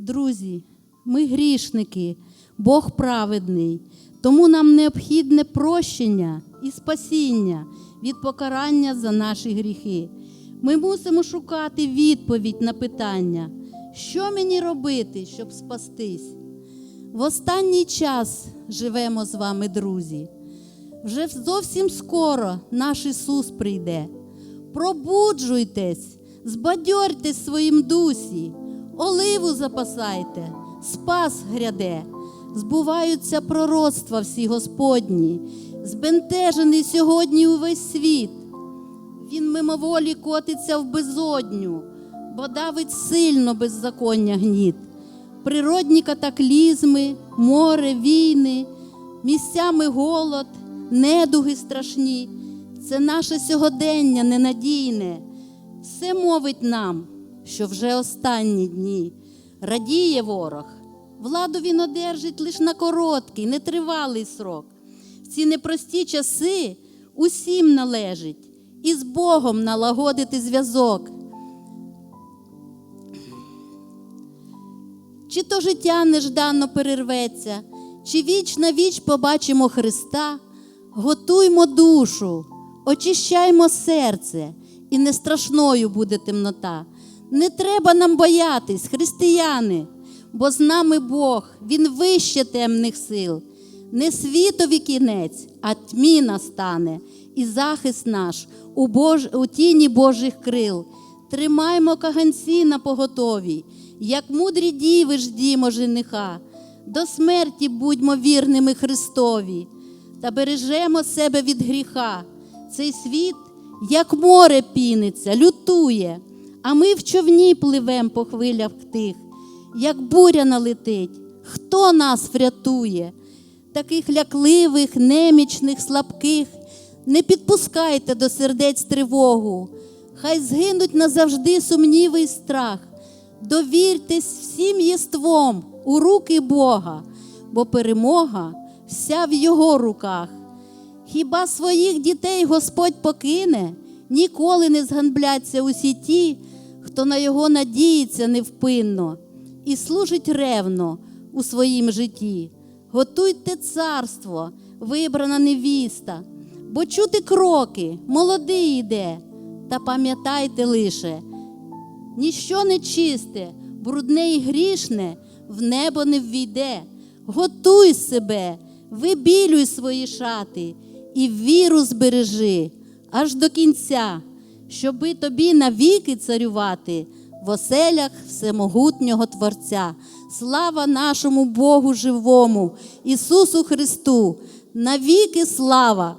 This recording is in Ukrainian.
Друзі, ми грішники, Бог праведний, тому нам необхідне прощення і спасіння від покарання за наші гріхи. Ми мусимо шукати відповідь на питання, що мені робити, щоб спастись. В останній час живемо з вами, друзі. Вже зовсім скоро наш Ісус прийде. Пробуджуйтесь, збадьорьтесь своїм дусі, оливу запасайте, спас гряде, збуваються пророцтва всі Господні, збентежений сьогодні увесь світ. Він мимоволі котиться в безодню, бо давить сильно беззаконня гніт. Природні катаклізми, море, війни, місцями голод, недуги страшні. Це наше сьогодення ненадійне. Все мовить нам, що вже останні дні. Радіє ворог. Владу він одержить лише на короткий, нетривалий срок. В ці непрості часи усім належить і з Богом налагодити зв'язок. Чи то життя нежданно перерветься, чи віч на віч побачимо Христа, готуймо душу, очищаймо серце, і не страшною буде темнота. Не треба нам боятись, християни, бо з нами Бог, Він вище темних сил. Не світові кінець, а тьмі настане, і захист наш у, Бож... у тіні Божих крил. Тримаймо каганці на поготові, як мудрі діви ждімо жениха, до смерті будьмо вірними Христові та бережемо себе від гріха. Цей світ, як море піниться, лютує, а ми в човні пливем по хвилях тих, як буря налетить, хто нас врятує? Таких лякливих, немічних, слабких, не підпускайте до сердець тривогу, хай згинуть назавжди сумніви й страх. Довіртесь всім єством у руки Бога, бо перемога вся в Його руках. Хіба своїх дітей Господь покине, ніколи не зганбляться усі ті, хто на його надіється невпинно і служить ревно у своїм житті. Готуйте царство, вибрана невіста, бо чути кроки, молодий йде, та пам'ятайте лише, ніщо нечисте, брудне і грішне в небо не ввійде. Готуй себе, вибілюй свої шати і віру збережи аж до кінця, щоби тобі навіки царювати в оселях всемогутнього Творця. Слава нашому Богу живому, Ісусу Христу, навіки слава!